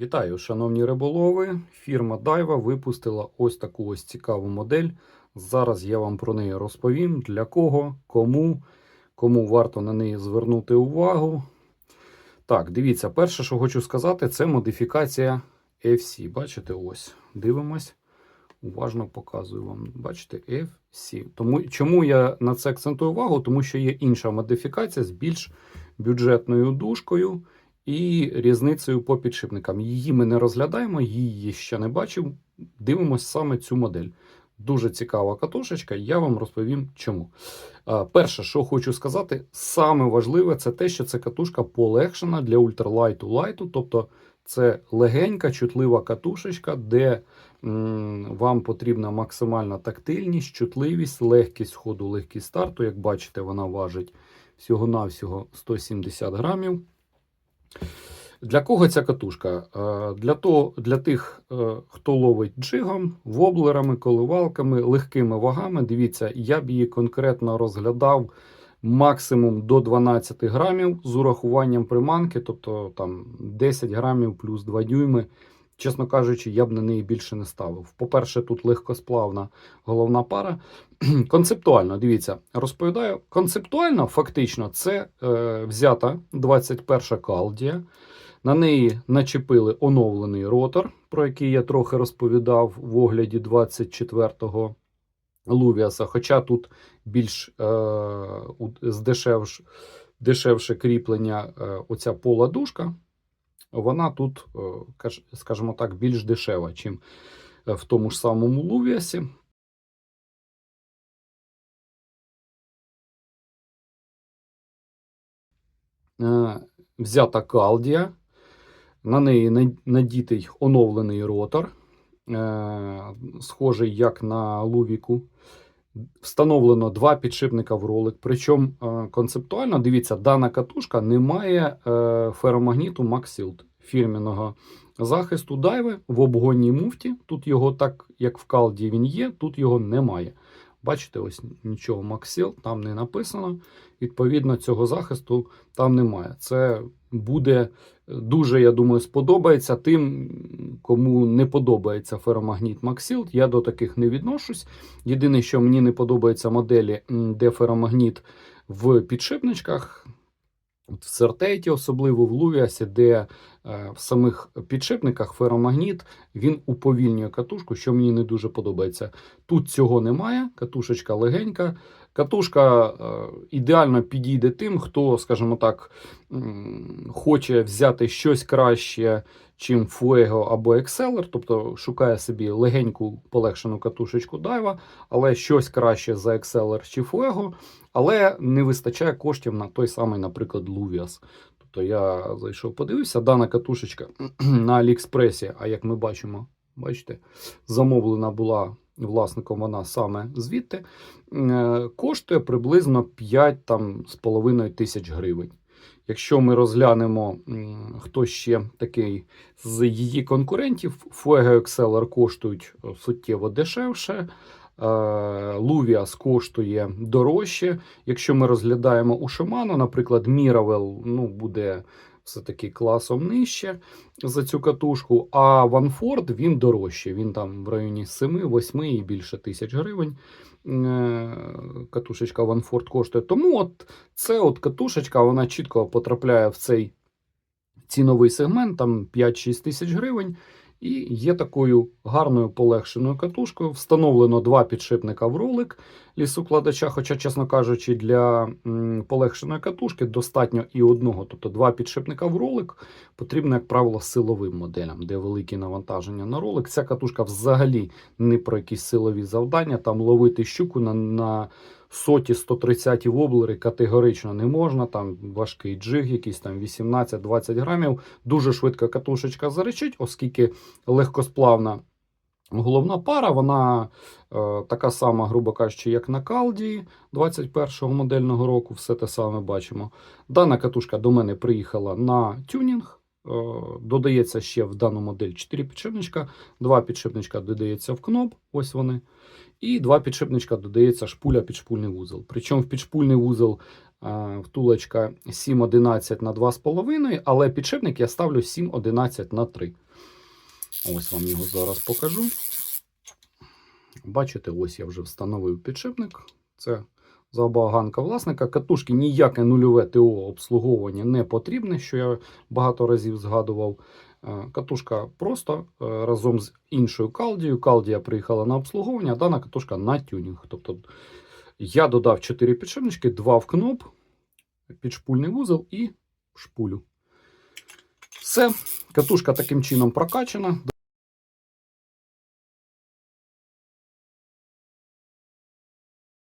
Вітаю, шановні риболови. Фірма Дайва випустила ось таку ось цікаву модель. Зараз я вам про неї розповім. Для кого, кому, кому варто на неї звернути увагу. Так, дивіться, перше, що хочу сказати, це модифікація FC. Бачите, ось. Дивимось. Уважно показую вам. Бачите, FC. Тому, чому я на це акцентую увагу? Тому що є інша модифікація з більш бюджетною дужкою і різницею по підшипникам. Її ми не розглядаємо, її ще не бачив. Дивимося саме цю модель. Дуже цікава катушечка, я вам розповім чому. Перше, що хочу сказати, саме важливе, це те, що ця катушка полегшена для ультралайту лайту, тобто це легенька, чутлива катушечка, де м, вам потрібна максимальна тактильність, чутливість, легкість ходу, легкість старту. Як бачите, вона важить всього-навсього 170 грамів. Для кого ця катушка? Е, Для, того, для тих, е, хто ловить джигом, воблерами, коливалками, легкими вагами. Дивіться, я б її конкретно розглядав максимум до 12 грамів з урахуванням приманки, тобто там 10 грамів плюс 2 дюйми. Чесно кажучи, я б на неї більше не ставив. По-перше, тут легкосплавна головна пара. Концептуально, дивіться, розповідаю. Концептуально, фактично, це е, взята 21 калдія. На неї начепили оновлений ротор, про який я трохи розповідав в огляді 24-го Лувіаса. Хоча тут більш е, у- здешевш, дешевше кріплення е, оця пола дужка, вона тут, е, скажімо так, більш дешева, чим е, в тому ж самому Лувіасі. Е, Взята калдія, на неї надітий оновлений ротор, схожий як на Лувіку. Встановлено два підшипника в ролик. Причому е, концептуально, дивіться, дана катушка не має е, феромагніту MaxShield фірменного захисту дайви в обгонній муфті. Тут його так, як в калді він є, тут його немає. Бачите, ось нічого MaxShield там не написано. Відповідно, цього захисту там немає. Це буде дуже, я думаю, сподобається тим, кому не подобається феромагніт Максілд. Я до таких не відношусь. Єдине, що мені не подобається моделі, де феромагніт в підшипничках. В Сертейті, особливо в Лувіасі, де е, в самих підшипниках феромагніт він уповільнює катушку, що мені не дуже подобається. Тут цього немає, катушечка легенька. Катушка е, ідеально підійде тим, хто, скажімо так, хоче взяти щось краще, чим Fuego або Exceller, тобто шукає собі легеньку полегшену катушечку дайва, але щось краще за Exceller чи Fuego, але не вистачає коштів на той самий, наприклад, Luvias. Тобто я зайшов, подивився, дана катушечка на Аліекспресі, а як ми бачимо, бачите, замовлена була власником вона саме звідти, е, коштує приблизно 5 там, з половиною тисяч гривень. Якщо ми розглянемо, хто ще такий з її конкурентів, Fuego Exceller коштують е, суттєво дешевше. е, Luvias коштує дорожче. Якщо ми розглядаємо у Shimano, наприклад, Miravel ну, буде все-таки класом нижче за цю катушку, а Ванфорд він дорожче. Він там в районі 7-8 і більше тисяч гривень. Катушечка Ванфорд коштує. Тому от це от катушечка, вона чітко потрапляє в цей ціновий сегмент, там 5-6 тисяч гривень. І є такою гарною полегшеною катушкою. Встановлено два підшипника в ролик лісокладача. Хоча, чесно кажучи, для полегшеної катушки достатньо і одного, тобто два підшипника в ролик потрібно, як правило, силовим моделям, де великі навантаження на ролик. Ця катушка взагалі не про якісь силові завдання. Там ловити щуку на, на соті 130 воблери категорично не можна. Там важкий джиг, якийсь там 18-20 грамів. Дуже швидко катушечка заречить, оскільки легкосплавна головна пара, вона е, така сама, грубо кажучи, як на Калдії 21-го модельного року. Все те саме бачимо. Дана катушка до мене приїхала на тюнінг. Е, додається ще в дану модель 4 підшипничка, 2 підшипничка додається в кноп, ось вони. І два підшипничка додається шпуля підшпульний вузол. Причому в підшпульний вузол е, втулочка 7,11 на 2,5, але підшипник я ставлю 7,11 на 3. Ось вам його зараз покажу. Бачите, ось я вже встановив підшипник. Це забаганка власника. Катушки ніяке нульове ТО обслуговування не потрібне, що я багато разів згадував. Е, Катушка просто е, разом з іншою калдією. Калдія приїхала на обслуговування, а дана катушка на тюнінг. Тобто я додав 4 підшипнички, 2 в кноп, підшпульний вузол і шпулю. Все, катушка таким чином прокачана.